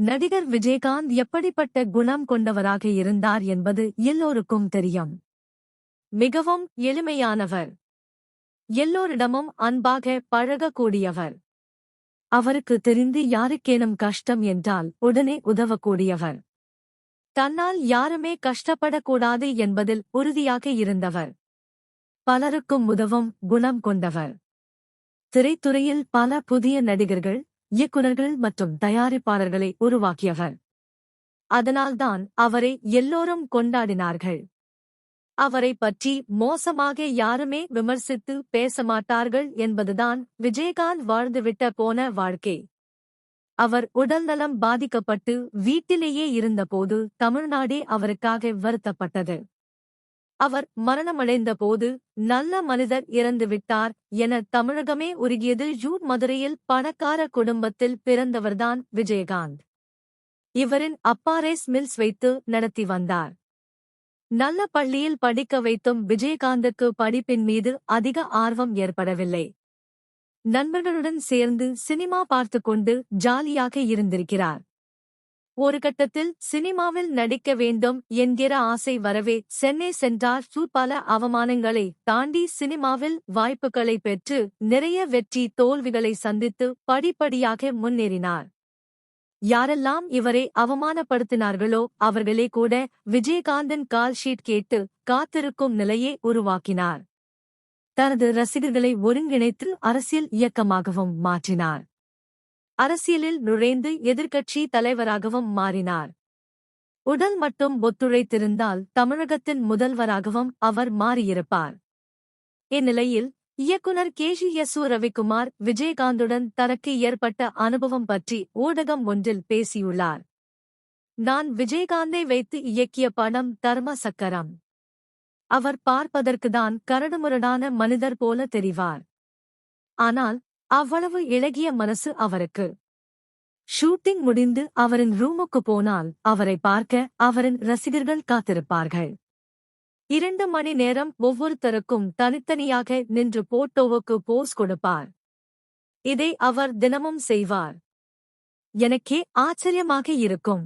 நடிகர் விஜயகாந்த் எப்படிப்பட்ட குணம் கொண்டவராக இருந்தார் என்பது எல்லோருக்கும் தெரியும். மிகவும் எளிமையானவர். எல்லோரிடமும் அன்பாக பழகக்கூடியவர். அவருக்கு தெரிந்து யாருக்கேனும் கஷ்டம் என்றால் உடனே உதவக்கூடியவர். தன்னால் யாருமே கஷ்டப்படக்கூடாது என்பதில் உறுதியாக இருந்தவர். பலருக்கும் உதவும் குணம் கொண்டவர். திரைத்துறையில் பல புதிய நடிகர்கள் இயக்குநர்கள் மற்றும் தயாரிப்பாளர்களை உருவாக்கியவர். அதனால்தான் அவரை எல்லோரும் கொண்டாடினார்கள். அவரை பற்றி மோசமாக யாருமே விமர்சித்து பேச மாட்டார்கள் என்பதுதான் விஜயகாந்த் வாழ்ந்துவிட்ட போன வாழ்க்கை. அவர் உடல்நலம் பாதிக்கப்பட்டு வீட்டிலேயே இருந்தபோது தமிழ்நாடே அவருக்காக வருத்தப்பட்டது. அவர் மரணமடைந்த போது நல்ல மனிதர் இறந்துவிட்டார் என தமிழகமே உருகியது ஜூட் மதுரையில் பணக்கார குடும்பத்தில் பிறந்தவர்தான் விஜயகாந்த். இவரின் அப்பா ரைஸ் மில்ஸ் வைத்து நடத்தி வந்தார். நல்ல பள்ளியில் படிக்க வைத்தும் விஜயகாந்துக்கு படிப்பின் மீது அதிக ஆர்வம் ஏற்படவில்லை. நண்பர்களுடன் சேர்ந்து சினிமா பார்த்துக் கொண்டு ஜாலியாக இருந்திருக்கிறார். ஒரு கட்டத்தில் சினிமாவில் நடிக்க வேண்டும் என்கிற ஆசை வரவே சென்னை சென்றார் பல அவமானங்களை தாண்டி சினிமாவில் வாய்ப்புகளை பெற்று நிறைய வெற்றி தோல்விகளை சந்தித்து படிப்படியாக முன்னேறினார். யாரெல்லாம் இவரை அவமானப்படுத்தினார்களோ அவர்களே கூட விஜயகாந்தன் கால்ஷீட் கேட்டு காத்திருக்கும் நிலையை உருவாக்கினார். தனது ரசிகர்களை ஒருங்கிணைத்து அரசியல் இயக்கமாகவும் மாற்றினார். அரசியலில் நுழைந்து எதிர்க்கட்சி தலைவராகவும் மாறினார். உடல் மட்டும் ஒத்துழைத்திருந்தால் தமிழகத்தின் முதல்வராகவும் அவர் மாறியிருப்பார். இந்நிலையில் இயக்குனர் கேஜி எசு ரவிக்குமார் விஜயகாந்துடன் தனக்கு ஏற்பட்ட அனுபவம் பற்றி ஊடகம் ஒன்றில் பேசியுள்ளார். நான் விஜயகாந்தை வைத்து இயக்கிய படம் தர்ம சக்கரம் அவர் பார்ப்பதற்குதான் கரடுமுரடான மனிதர் போல தெரிவார். ஆனால் அவ்வளவு இளகிய மனசு அவருக்கு. ஷூட்டிங் முடிந்து அவரின் ரூமுக்கு போனால் அவரை பார்க்க அவரின் ரசிகர்கள் காத்திருப்பார்கள். இரண்டு மணி நேரம் ஒவ்வொருத்தருக்கும் தனித்தனியாக நின்று போட்டோவுக்கு போஸ் கொடுப்பார். இதை அவர் தினமும் செய்வார். எனக்கே ஆச்சரியமாக இருக்கும்.